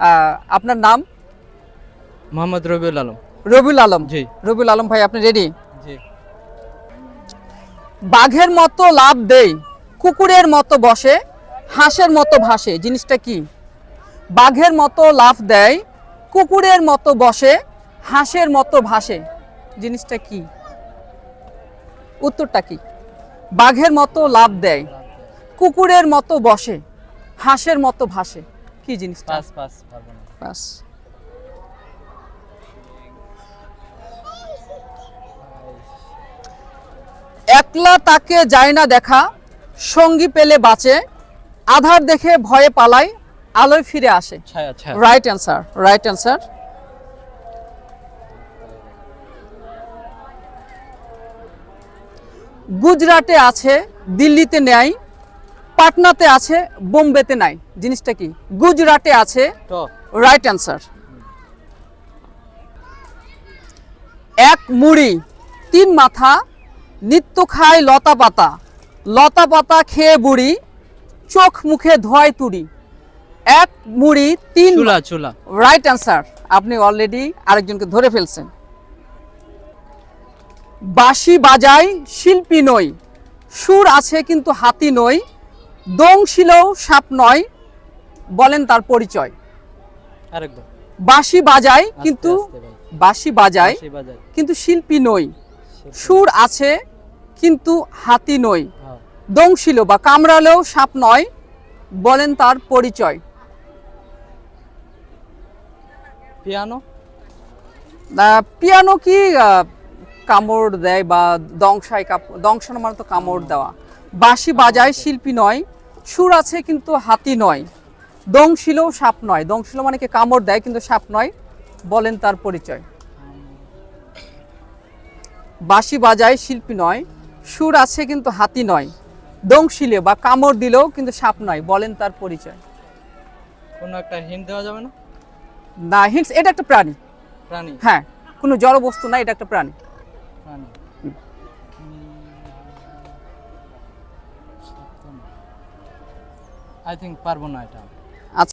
আপনার নাম? মোহাম্মদ রবিউল আলম। রবিউল আলম। জি। রবিউল আলম ভাই আপনি রেডি জি। বাঘের মতো লাভ দেই কুকুরের মতো বসে হাঁসের মতো ভাসে জিনিসটা কি? বাঘের মতো লাভ দেয় কুকুরের মতো বসে হাঁসের মতো ভাসে জিনিসটা কি? উত্তরটা কি? বাঘের মতো লাভ দেয় কুকুরের মতো বসে হাঁসের মতো ভাসে। কি জিনিসটা? পাস পাস পারব না। বাস একলা তাকে যায় না দেখা সঙ্গী পেলে বাঁচে আধার দেখে ভয়ে পালায় আলোয় ফিরে আসে। রাইট অ্যান্সার রাইট অ্যান্সার গুজরাটে আছে দিল্লিতে নেয় পাটনাতে আছে বোম্বেতে নাই। জিনিসটা কি? গুজরাটে আছে। রাইট অ্যান্সার এক মুড়ি তিন মাথা নিত্য খায় লতা পাতা। লতা পাতা খেয়ে বুড়ি চোখ মুখে ধোয় তুড়ি। এক মুড়ি তিন চুলা চুলা। রাইট অ্যান্সার আপনি অলরেডি আরেকজনকে ধরে ফেলছেন। বাঁশি বাজাই শিল্পী নই। সুর আছে কিন্তু হাতি নই। দং শিলেও সাপ নয় বলেন তার পরিচয়। আরেকবার। বাঁশি বাজায় কিন্তু বাঁশি বাজায় কিন্তু শিল্পী নই। সুর আছে কিন্তু হাতি নই। হ্যাঁ। দংশিল বা কামড়ালেও সাপ নয় বলেন তার পরিচয়। পিয়ানো? পিয়ানো কি কামড় দেয় বা দংশায় দংশানো মানে তো কামড় দেওয়া। বাঁশি বাজায় শিল্পী নয় সুর আছে কিন্তু হাতি নয়। দংশিলও সাপ নয়। দংশিল মানে কি কামড় দেয় কিন্তু সাপ নয় বলেন তার পরিচয়। বাঁশি বাজায় শিল্পী নয় সুর আছে কিন্তু হাতি নয়। দংশিলে বা কামড় দিলেও কিন্তু সাপ নয় বলেন তার পরিচয়। কোনো একটা হিন্ট দেওয়া যাবে না? না হিন্টস এটা একটা প্রাণী। প্রাণী? হ্যাঁ কোনো জড় বস্তু না এটা একটা প্রাণী। প্রাণী। আই থিঙ্ক পারব না এটা।